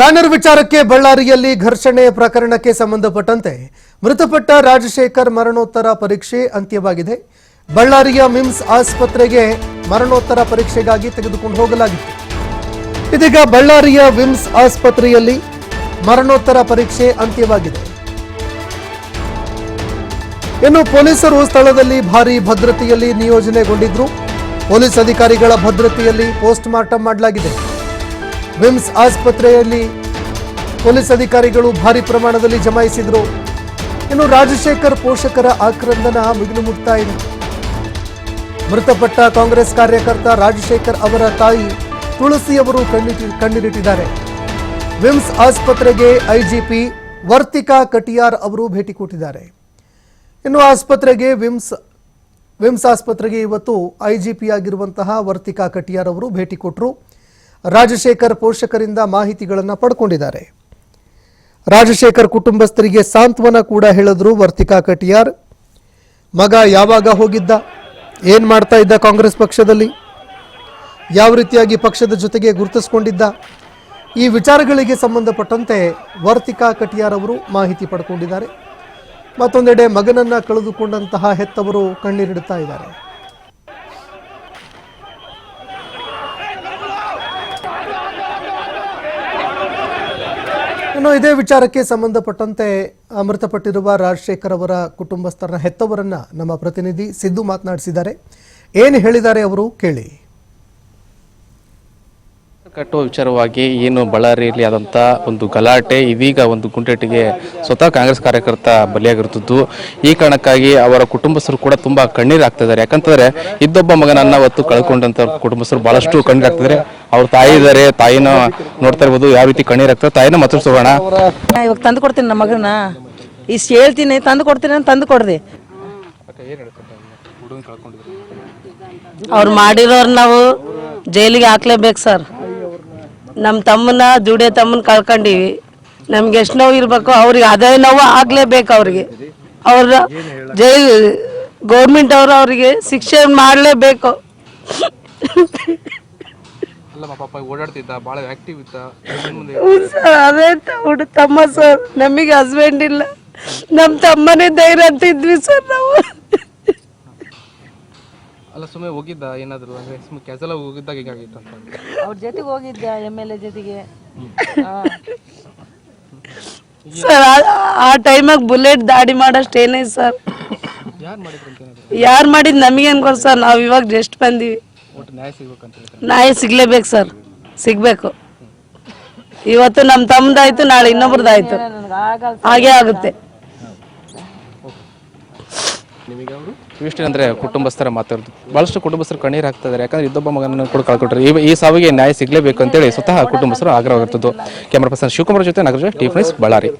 Banner ವಿಚಾರಕ್ಕೆ ಬಳ್ಳಾರಿಯಲ್ಲಿ ಘರ್ಷಣೆ ಪ್ರಕರಣಕ್ಕೆ ಸಂಬಂಧಪಟ್ಟಂತೆ ಮೃತಪಟ್ಟ ರಾಜಶೇಖರ್ ಮರಣೋತ್ತರ ಪರೀಕ್ಷೆ ಅಂತ್ಯವಾಗಿದೆ. ಬಳ್ಳಾರಿಯ ಮಿಮ್ಸ್ ಆಸ್ಪತ್ರೆಗೆ ಮರಣೋತ್ತರ ಪರೀಕ್ಷೆಗಾಗಿ ತೆಗೆದುಕೊಂಡು ಹೋಗಲಾಗಿತ್ತು ಇದೀಗ ಬಳ್ಳಾರಿಯ ವಿಮ್ಸ್ ಆಸ್ಪತ್ರೆಯಲ್ಲಿ ಮರಣೋತ್ತರ ಪರೀಕ್ಷೆ ಅಂತ್ಯವಾಗಿದೆ. ಇನ್ನು ಪೊಲೀಸರು ಸ್ಥಳದಲ್ಲಿ ಭಾರಿ ಭದ್ರತೆಯಲ್ಲಿ ನಿಯೋಜನೆಗೊಂಡಿದ್ರು. ಪೊಲೀಸ್ ಅಧಿಕಾರಿಗಳ ಭದ್ರತೆಯಲ್ಲಿ ಪೋಸ್ಟ್ ಮಾರ್ಟಂ ಮಾಡಲಾಗಿದೆ. ವಿಮ್ಸ್ ಆಸ್ಪತ್ರೆಯಲ್ಲಿ ಪೊಲೀಸ್ ಅಧಿಕಾರಿಗಳು ಭಾರಿ ಪ್ರಮಾಣದಲ್ಲಿ ಜಮಾಯಿಸಿದ್ರು. ಇನ್ನು ರಾಜಶೇಖರ್ ಪೋಷಕರ ಆಕ್ರಂದನ ಮಿಗಿಲು ಮುಟ್ತಾ ಇದೆ. ಮೃತಪಟ್ಟ ಕಾಂಗ್ರೆಸ್ ಕಾರ್ಯಕರ್ತ ರಾಜಶೇಖರ್ ಅವರ ತಾಯಿ ತುಳಸಿ ಅವರು ಕಣ್ಣಿಟ್ಟಿ, ಕಣ್ಣೀರಿಟ್ಟಿದ್ದಾರೆ. ವಿಮ್ಸ್ ಆಸ್ಪತ್ರೆಗೆ ಐಜಿಪಿ ವರ್ತಿಕಾ ಕಟಿಯಾರ್ ಅವರು ಭೇಟಿ ಕೊಟ್ಟಿದ್ದಾರೆ. ಇನ್ನು ಆಸ್ಪತ್ರೆಗೆ ವಿಮ್ಸ್ ವಿಮ್ಸ್ ಆಸ್ಪತ್ರೆಗೆ ಇವತ್ತು ಐಜಿಪಿ ಆಗಿರುವಂತಹ ವರ್ತಿಕಾ ಕಟಿಯಾರ್ ಅವರು ಭೇಟಿ ಕೊಟ್ಟರು ರಾಜಶೇಖರ್ ಪೋಷಕರಿಂದ ಮಾಹಿತಿಗಳನ್ನು ಪಡ್ಕೊಂಡಿದ್ದಾರೆ. ರಾಜಶೇಖರ್ ಕುಟುಂಬಸ್ಥರಿಗೆ ಸಾಂತ್ವನ ಕೂಡ ಹೇಳಿದ್ರು ವರ್ತಿಕಾ ಕಟಿಯಾರ್. ಮಗ ಯಾವಾಗ ಹೋಗಿದ್ದ? ಏನು ಮಾಡ್ತಾ ಇದ್ದ ಕಾಂಗ್ರೆಸ್ ಪಕ್ಷದಲ್ಲಿ? ಯಾವ ರೀತಿಯಾಗಿ ಪಕ್ಷದ ಜೊತೆಗೆ ಗುರುತಿಸ್ಕೊಂಡಿದ್ದ? ಈ ವಿಚಾರಗಳಿಗೆ ಸಂಬಂಧಪಟ್ಟಂತೆ ವರ್ತಿಕಾ ಕಟಿಯಾರ್ ಅವರು ಮಾಹಿತಿ ಪಡ್ಕೊಂಡಿದ್ದಾರೆ. ಮತ್ತೊಂದೆಡೆ ಮಗನನ್ನ ಕಳೆದುಕೊಂಡಂತಹ ಹೆತ್ತವರು ಕಣ್ಣೀರಿಡುತ್ತಾ ಇದ್ದಾರೆ. ಇನ್ನು ಇದೇ ವಿಚಾರಕ್ಕೆ ಸಂಬಂಧಪಟ್ಟಂತೆ ಮೃತಪಟ್ಟಿರುವ ರಾಜಶೇಖರ್ ಅವರ ಕುಟುಂಬಸ್ಥರನ್ನ ಹೆತ್ತವರನ್ನ ನಮ್ಮ ಪ್ರತಿನಿಧಿ ಸಿದ್ದು ಮಾತನಾಡಿಸಿದ್ದಾರೆ. ಏನು ಹೇಳಿದ್ದಾರೆ ಅವರು? ಕೇಳಿ. ಕಟ್ಟುವ ವಿಚಾರವಾಗಿ ಏನು ಬಳ್ಳಾರಿಯಲ್ಲಿ ಆದಂಥ ಒಂದು ಗಲಾಟೆ, ಇದೀಗ ಒಂದು ಗುಂಡೇಟಿಗೆ ಸ್ವತಃ ಕಾಂಗ್ರೆಸ್ ಕಾರ್ಯಕರ್ತ ಬಲಿಯಾಗಿರುತ್ತಿದ್ದು, ಈ ಕಾರಣಕ್ಕಾಗಿ ಅವರ ಕುಟುಂಬಸ್ಥರು ಕೂಡ ತುಂಬಾ ಕಣ್ಣೀರು ಹಾಕ್ತಿದ್ದಾರೆ ಯಾಕಂತಂದ್ರೆ, ಇದ್ದೊಬ್ಬ ಮಗನನ್ನ ಅವತ್ತು ಕಳ್ಕೊಂಡಂತ ಕುಟುಂಬಸ್ಥರು ಬಹಳಷ್ಟು ಕಣ್ಣೀರು ಹಾಕ್ತಿದ್ದಾರೆ ಅವ್ರ ತಾಯಿ ಇದ್ದಾರೆ ತಾಯಿನ ನೋಡ್ತಾ ಇರ್ಬೋದು ಯಾವ ರೀತಿ ಕಣ್ಣೀರ್ ಆಗ್ತದೆ ತಾಯಿನ ಮಾತಾಡ್ಸೋಣ ಇವಾಗ ತಂದು ಕೊಡ್ತೀನಿ ನಮ್ಮ ಮಗನ ಇಷ್ಟು ಹೇಳ್ತೀನಿ ತಂದು ಕೊಡ್ತೀನಿ ಅಂತ ತಂದು ಕೊಡ್ರಿ. ಅವ್ರು ಮಾಡಿರೋರು ನಾವು ಜೈಲಿಗೆ ಹಾಕ್ಲೇಬೇಕು ಸರ್. ನಮ್ಮ ತಮ್ಮನ ದುಡಿಯೋ ತಮ್ಮನ ಕಳ್ಕೊಂಡಿವಿ. ನಮ್ಗೆ ಎಷ್ಟು ನೋವು ಇರಬೇಕು ಅವ್ರಿಗೆ ಅದೇ ನೋವು ಆಗ್ಲೇಬೇಕು ಅವ್ರಿಗೆ. ಅವ್ರ ಜೈಲ್ ಗೌರ್ಮೆಂಟ್ ಅವರು ಅವರಿಗೆ ಶಿಕ್ಷೆ ಮಾಡಲೇಬೇಕು. ಪಾಪ ಓಡಾಡ್ತಿದ್ದ ಬಹಳ ಆಕ್ಟಿವ್ ಇದ್ದ ಸರ್ ಅದೇ ಹುಡು ತಮ್ಮ ಸರ್ ನಮಗೆ ಹಸ್ಬೆಂಡ್ ಇಲ್ಲ. ನಮ್ಮ ತಮ್ಮನೇ ಧೈರ್ಯ ಅಂತ ಇದ್ವಿ ಸರ್ ನಾವು. ಅಲ್ಲ ಸುಮ್ಮನೆ ಹೋಗಿದ್ದ ಏನಾದ್ರು ಅಂದ್ರೆ ಸುಮ್ಮನೆ ಕ್ಯಾಸಲ ಹೋಗಿದ್ದಾಗ ಹೀಗಾಗಿತ್ತು ಅಂತ. ಅವ್ರ ಜೊತೆಗೆ ಹೋಗಿದ್ದೆ ಎಂ ಎಲ್ ಎ ಜೊತೆಗೆ. ಸರ್ ಆ ಟೈಮಾಗ ಬುಲೆಟ್ ದಾಡಿ ಮಾಡೋಷ್ಟು ಏನೇ ಸರ್. ಯಾರು ಮಾಡಿದ್ರು ಅಂತ ಏನಾದ್ರು? ಯಾರು ಮಾಡಿದ್ ನಮಗೇನು ಗೊತ್ತು ಸರ್ ನಾವು ಇವಾಗ ಜಸ್ಟ್ ಬಂದೀವಿ. ಒಟ್ಟು ನ್ಯಾಯ ಸಿಗ್ಬೇಕಂತ ಹೇಳ್ತಾರೆ? ನಾಯಿ ಸಿಗ್ಲೇಬೇಕು ಸರ್. ಸಿಗ್ಬೇಕು. ಇವತ್ತು ನಮ್ಮ ತಮ್ಮದಾಯ್ತು ನಾಳೆ ಇನ್ನೊಬ್ರದ್ದಾಯ್ತು ಹಾಗೆ ಆಗುತ್ತೆ. ಇವಿಷ್ಟು ಅಂದ್ರೆ ಕುಟುಂಬಸ್ಥರ ಮಾತಾಡೋದು ಬಹಳಷ್ಟು ಕುಟುಂಬಸ್ಥರು ಕಣ್ಣೀರು ಹಾಕ್ತಿದ್ದಾರೆ. ಯಾಕಂದ್ರೆ ಇದ್ದೊಬ್ಬ ಮಗನನ್ನು ಕೂಡ ಕಳ್ಕೊಟ್ರೆ. ಈ ಈ ಸಾವಿಗೆ ನ್ಯಾಯ ಸಿಗಲೇಬೇಕು ಅಂತೇಳಿ ಸ್ವತಃ ಕುಟುಂಬಸ್ಥರು ಆಗ್ರಹವಾಗಿರ್ತದ್ದು ಕ್ಯಾಮರಾ ಪರ್ಸನ್ ಶಿವಕುಮಾರ್ ಜೊತೆ ನಾಗರಾಜ್ ಟಿ ಬಳ್ಳಾರಿ.